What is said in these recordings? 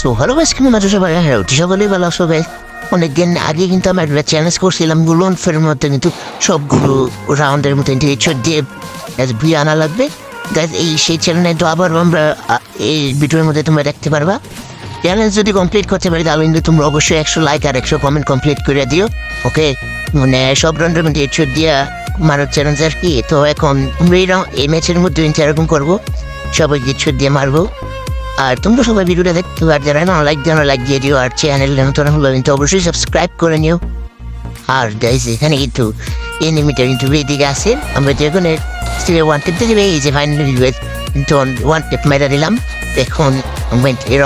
So hello guys কেমন আছো সবাই হ্যাঁ সকলেই ভালো গাইস অনেকদিন আগে কিন্তু আমরা একটা চ্যালেঞ্জ করছিলাম, গুলোন ফের মধ্যে কিন্তু সবগুলো রাউন্ডের কিন্তু এইচর দিয়ে ভুই আনা লাগবে। এই সেই চ্যানেলে তো আবার আমরা এই ভিডিওর মধ্যে তোমরা দেখতে পারবা। চ্যালেঞ্জ যদি কমপ্লিট করতে পারি, তাহলে কিন্তু তোমরা অবশ্যই একশো লাইক আর একশো কমেন্ট কমপ্লিট করে দিও ওকে মানে সব রাউন্ডের মধ্যে এইচর দিয়া মারার চ্যালেঞ্জ আর কি। তো এখন আমরা এই ম্যাচের মধ্যে কিন্তু এরকম করব সবাই গিচ্ছর দিয়ে মারবো। আর তোমরা সবাই ভিডিওটা দেখতে আর যারা না লাইক জানো লাইক দিয়ে দিও, আর চ্যানেল নতুন হলো কিন্তু অবশ্যই সাবস্ক্রাইব করে নিও। আর গাইজ এখানে কিন্তু এনিমিটার কিন্তু এদিকে আছে। আমরা যখন ওয়ান টেপ দেবে, এই যে ফাইনালি কিন্তু ওয়ান টেপ মেরা দিলাম। এখন বাইরে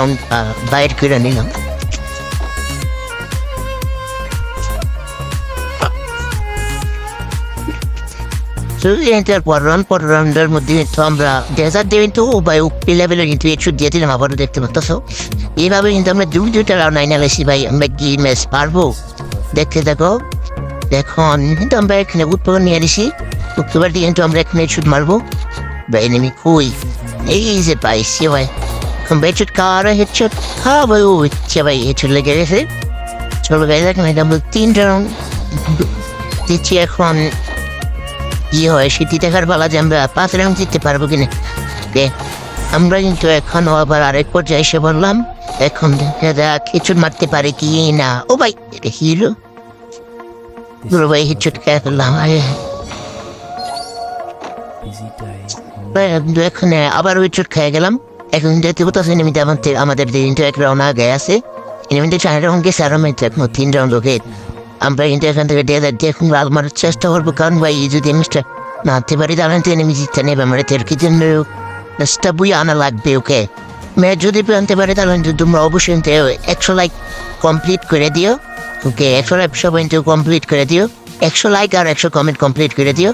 বাইর করে নিলাম। পর রাউন্ডের মধ্যে আমরা ডেজার্ট দিয়ে কিন্তু বা উপি লেভেলের কিন্তু একটু দিয়ে দিলাম আবারও দেখতে পাচ্ছ এইভাবে কিন্তু আমরা দুই দুইটা রাউন্ড আইনা ভাই আমরা কি ম্যাচ পারব দেখতে দেখো এখন কিন্তু আমরা উৎপাদন নিয়ে দিছি উত্তরবার কিন্তু আমরা এখানে শুট মারবো বা এনিমি কই এই যে ভাই এখন বেচুট খাওয়ার হেডশট খাওয়া ভাই ও ইচ্ছে ভাই হেডশট লেগে গেছে চলো গাই দেখেন এটা এখন কি হয়, সেটি দেখার পালা যে আমরা পাঁচ রাউন্ড জিততে পারব কিনা? আমরা কিন্তু এখন আবার আরেক পর্যায়ে এসে বললাম এখন দেখা মারতে পারে কি না? ও ভাই গুলো ভাই আবার খেয়ে গেলাম। এখন আমাদের আমাদের কিন্তু এক রাউন্ড আগে আছে, এনিমিতে চার রাউন্ড গেছে এখন তিন রাউন্ড ওকে আমরা কিন্তু এখান থেকে দিয়ে দিয়ে এখন লাল মারার চেষ্টা করব কারণ ভাই যদি এনিমিটা মারতে পারি তাহলে তো এনিমি জিততে নেবে আমরা তেরকি জন্য চেষ্টা বই আনা লাগবে ওকে ম্যাচ যদি আনতে পারে তাহলে তোমরা অবশ্যই একশো লাইক কমপ্লিট করে দিও ওকে একশো লাইক সবাই কমপ্লিট করে দিও একশো লাইক আর একশো কমেন্ট কমপ্লিট করে দিও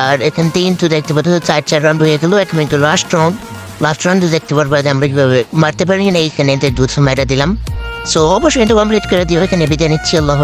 আর এখান থেকে কিন্তু দেখতে পাচ্ছ, চার চার রাউন্ড হয়ে গেলো এখন কিন্তু লাস্ট রাউন্ড লাস্ট রাউন্ডে দেখতে পারব আমরা কীভাবে মারতে পারি, না এইখানে দুশো মেরে দিলাম। সো অবশ্যই কিন্তু কমপ্লিট করে দিও, এখানে বিদায় নিচ্ছি, আল্লাহ